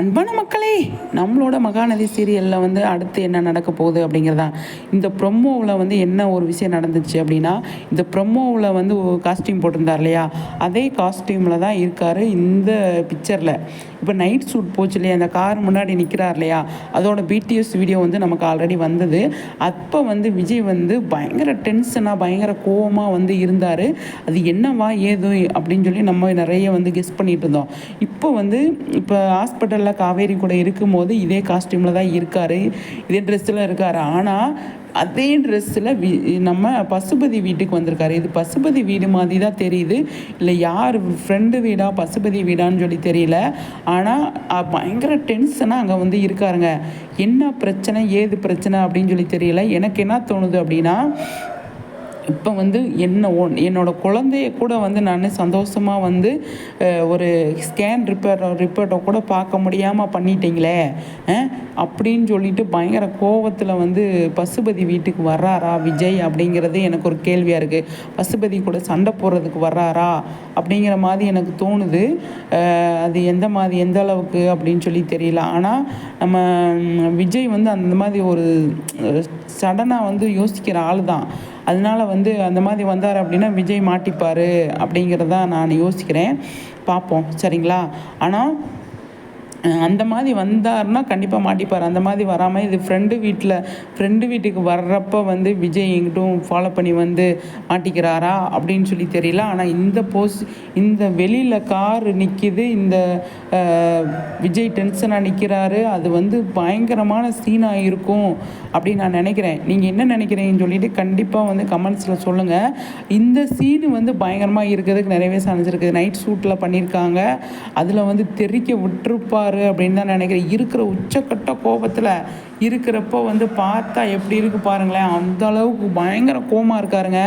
அன்பான மக்களே நம்மளோட மகாநதி சீரியலில் வந்து அடுத்து என்ன நடக்க போகுது அப்படிங்கிறதா? இந்த ப்ரொமோவில் வந்து என்ன ஒரு விஷயம் நடந்துச்சு அப்படின்னா இந்த ப்ரொமோவில் வந்து காஸ்டியூம் போட்டிருந்தார் இல்லையா? அதே காஸ்டியூமில் தான் இருக்கார் இந்த பிக்சரில் இப்போ நைட் சூட் போச்சு இல்லையா? அந்த கார் முன்னாடி நிற்கிறார் இல்லையா? அதோட பிடிஎஸ் வீடியோ வந்து நமக்கு ஆல்ரெடி வந்தது. அப்போ வந்து விஜய் வந்து பயங்கர டென்ஷனாக பயங்கர கோவமாக வந்து இருந்தார். அது என்னவா ஏதோ அப்படின்னு சொல்லி நம்ம நிறைய வந்து கெஸ் பண்ணிகிட்டு இருந்தோம். இப்போ வந்து இப்போ ஹாஸ்பிட்டல் ஹாஸ்பிட்டலில் காவேரி கூட இருக்கும்போது இதே காஸ்டியூமில் தான் இருக்கார். இதே ட்ரெஸ்ஸில் இருக்கார். ஆனால் அதே ட்ரெஸ்ஸில் வி நம்ம பசுபதி வீட்டுக்கு வந்திருக்காரு. இது பசுபதி வீடு மாதிரி தான் தெரியுது. இல்லை யார் ஃப்ரெண்டு வீடா பசுபதி வீடான்னு சொல்லி தெரியல. ஆனால் பயங்கர டென்ஷனாக அங்கே வந்து இருக்காருங்க. என்ன பிரச்சனை ஏது பிரச்சனை அப்படின்னு சொல்லி தெரியல. எனக்கு என்ன தோணுது அப்படின்னா இப்போ வந்து என்ன ஒன் என்னோடய குழந்தைய கூட வந்து நான் சந்தோஷமாக வந்து ஒரு ஸ்கேன் ரிப்பேர் ரிப்போர்ட்டை கூட பார்க்க முடியாமல் பண்ணிட்டீங்களே அப்படின்னு சொல்லிட்டு பயங்கர கோவத்தில் வந்து பசுபதி வீட்டுக்கு வர்றாரா விஜய் அப்படிங்கிறது எனக்கு ஒரு கேள்வியாக இருக்குது பசுபதி கூட சண்டை போடுறதுக்கு வர்றாரா அப்படிங்கிற மாதிரி எனக்கு தோணுது. அது எந்த மாதிரி எந்த அளவுக்கு அப்படின்னு சொல்லி தெரியல. ஆனால் நம்ம விஜய் வந்து அந்த மாதிரி ஒரு சடனாக வந்து யோசிக்கிற ஆள் தான் அதனால வந்து அந்த மாதிரி வந்தார் அப்படின்னா விஜய் மாட்டிப்பார் அப்படிங்கிறதான் நான் யோசிக்கிறேன். பார்ப்போம். சரிங்களா? ஆனால் அந்த மாதிரி வந்தாருன்னா கண்டிப்பாக மாட்டிப்பார். அந்த மாதிரி வராமல் இது ஃப்ரெண்டு வீட்டில் ஃப்ரெண்டு வீட்டுக்கு வர்றப்ப வந்து விஜய் எங்கிட்டும் ஃபாலோ பண்ணி வந்து மாட்டிக்கிறாரா அப்படின்னு சொல்லி தெரியல. ஆனால் இந்த போஸ் இந்த வெளியில் கார் நிற்கிது இந்த விஜய் டென்ஷனாக நிற்கிறாரு அது வந்து பயங்கரமான சீனாக இருக்கும் அப்படின்னு நான் நினைக்கிறேன். நீங்கள் என்ன நினைக்கிறீங்கன்னு சொல்லிட்டு கண்டிப்பாக வந்து கமெண்ட்ஸில் சொல்லுங்கள் இந்த சீனு வந்து பயங்கரமாக இருக்கிறதுக்கு நிறையவே சான்ஸ் நைட் ஷூட்டில் பண்ணியிருக்காங்க அதில் வந்து தெறிக்க விட்டுருப்பார். அப்படின்னு தான் நினைக்கிறேன். இருக்கிற உச்சக்கட்ட கோபத்தில் இருக்கிறப்போ வந்து பார்த்தா எப்படி இருக்கு பாருங்களேன். அந்த அளவுக்கு பயங்கர கோமா இருக்காருங்க.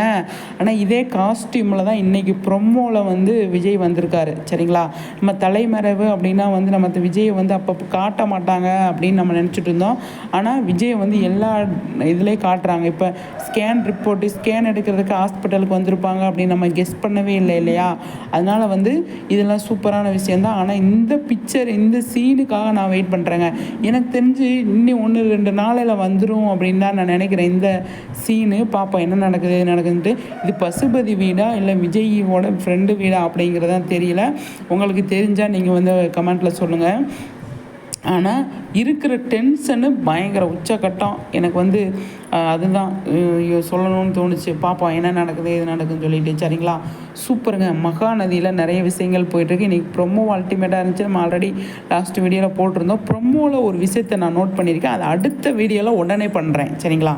ஆனால் இதே காஸ்டியூமில் தான் இன்றைக்கி ப்ரொமோவில் வந்து விஜய் வந்திருக்காரு. சரிங்களா? நம்ம தலைமறைவு அப்படின்னா வந்து நம்ம விஜயை வந்து அப்பப்போ காட்ட மாட்டாங்க அப்படின்னு நம்ம நினச்சிட்டு இருந்தோம். ஆனால் விஜயை வந்து எல்லா இதுலேயும் காட்டுறாங்க. இப்போ ஸ்கேன் ரிப்போர்ட்டு ஸ்கேன் எடுக்கிறதுக்கு ஹாஸ்பிட்டலுக்கு வந்திருப்பாங்க அப்படின்னு நம்ம கெஸ் பண்ணவே இல்லை இல்லையா? அதனால் வந்து இதெல்லாம் சூப்பரான விஷயந்தான் ஆனால் இந்த பிக்சர் இந்த சீனுக்காக நான் வெயிட் பண்ணுறேங்க எனக்கு தெரிஞ்சு இன்னும் ஒன்று ரெண்டு நாளையில் வந்துடும் அப்படின்னு தான் நான் நினைக்கிறேன். இந்த சீனு பார்ப்போம் என்ன நடக்குது நடக்குதுன்ட்டு இது பசுபதி வீடா இல்லை விஜயோட ஃப்ரெண்டு வீடா அப்படிங்கிறதான் தெரியல. உங்களுக்கு தெரிஞ்சால் நீங்கள் வந்து கமெண்ட்டில் சொல்லுங்கள் ஆனால் இருக்கிற டென்ஷனு பயங்கர உச்சக்கட்டம். எனக்கு வந்து அதுதான் ஐயோ, சொல்லணும்னு தோணுச்சு. பார்ப்போம் என்ன நடக்குது எது நடக்குதுன்னு சொல்லிட்டு. சரிங்களா? சூப்பருங்க. மகாநதியில் நிறைய விஷயங்கள் போயிட்டுருக்கு. இன்றைக்கி ப்ரொமோ அல்டிமேட்டாக இருந்துச்சு. நம்ம ஆல்ரெடி லாஸ்ட் வீடியோவில் போட்டிருந்தோம். ப்ரொமோவில் ஒரு விஷயத்தை நான் நோட் பண்ணியிருக்கேன். அதை அடுத்த வீடியோவில் உடனே பண்ணுறேன் சரிங்களா?